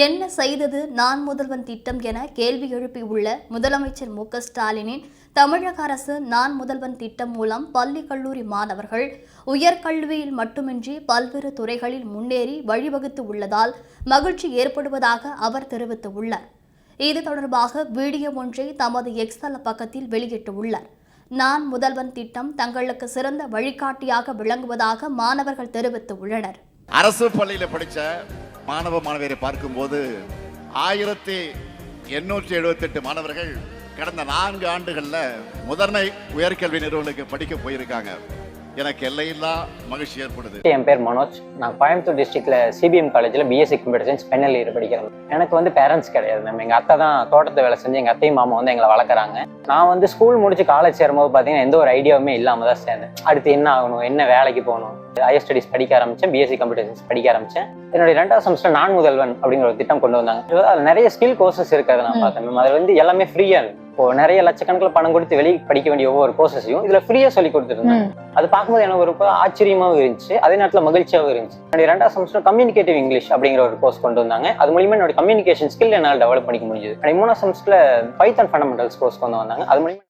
என்ன செய்தது நான் முதல்வன் திட்டம் என கேள்வி எழுப்பியுள்ள முதலமைச்சர் மு க ஸ்டாலினின் தமிழக அரசு நான் முதல்வன் திட்டம் மூலம் பள்ளி கல்லூரி மாணவர்கள் உயர்கல்வியில் மட்டுமின்றி பல்வேறு துறைகளில் முன்னேறி வழிவகுத்து உள்ளதால் மகிழ்ச்சி ஏற்படுவதாக அவர் தெரிவித்துள்ளார். இது தொடர்பாக வீடியோ ஒன்றை தமது எக்ஸல பக்கத்தில் வெளியிட்டுள்ளார். நான் முதல்வன் திட்டம் தங்களுக்கு சிறந்த வழிகாட்டியாக விளங்குவதாக மாணவர்கள் தெரிவித்துள்ளனர். அரசு பள்ளியில் படித்த மாணவ மாணவியரை பார்க்கும்போது ஆயிரத்தி எண்ணூற்றி எழுபத்தெட்டு மாணவர்கள் கடந்த நான்கு ஆண்டுகளில் முதன்மை உயர்கல்வி நிறுவனங்களுக்கு படிக்க போயிருக்காங்க. எனக்கு எல்லையில்லா மகிழ்ச்சி ஏற்படுது. என் பேர் மனோஜ். நான் கோயம்புத்தூர் டிஸ்ட்ரிக்ட்ல சிபிஎம் காலேஜில் BSc computer science final year படிக்கிறேன். எனக்கு வந்து பேரண்ட்ஸ் கிடையாது மேம் எங்கள் அத்தை தான் தோட்டத்தை வேலை செஞ்சு எங்கள் அத்தையும் மாமா வந்து எங்களை வளர்க்குறாங்க. நான் வந்து ஸ்கூல் முடிச்சு காலேஜ் சேரும்போது பார்த்தீங்கன்னா எந்த ஒரு ஐடியாவுமே இல்லாமல் தான் சேர்ந்தேன். அடுத்து என்ன ஆகணும்? என்ன வேலைக்கு போகணும்? ஹையர் ஸ்டடிஸ் படிக்க ஆரம்பிச்சேன் பிஎஸ்சி கம்ப்யூட்டர் சயின்ஸ் படிக்க ஆரம்பிச்சேன். என்னுடைய ரெண்டாவது செமஸ்டர் நான் முதல்வன் அப்படிங்கிற ஒரு திட்டம் கொண்டு வந்தாங்க. அதில் நிறைய ஸ்கில் கோர்சஸ் இருக்கிறத நான் பார்த்தேன். மேம் அதில் வந்து எல்லாமே ஃப்ரீயாக இப்போ நிறைய லட்சக்கணக்கில் பணம் கொடுத்து வெளியே படிக்க வேண்டிய ஒவ்வொரு கோர்சஸையும் இதில் ஃப்ரீயாக சொல்லி கொடுத்துருந்தாங்க. அது பார்க்கும்போது எனக்கு ஒரு ஆச்சரியமாகவும் இருந்துச்சு. அதே நேரத்தில் மகிழ்ச்சியாகவும் இருந்துச்சு. என்னுடைய ரெண்டாவது செமஸ்டர் கம்யூனிகேட்டிவ் இங்கிலீஷ் அப்படிங்கிற ஒரு கோர்ஸ் கொண்டு வந்தாங்க. அது மூலியமா என்னோட கம்யூனிகேஷன் ஸ்கில் என்னால் டெவலப் பண்ணிக்க முடிஞ்சது. மூணாவது செமஸ்டர்ல பைத்தன் ஃபண்டமெண்டல்ஸ் கோர்ஸ் கொண்டு வந்தாங்க. அது மூலியமா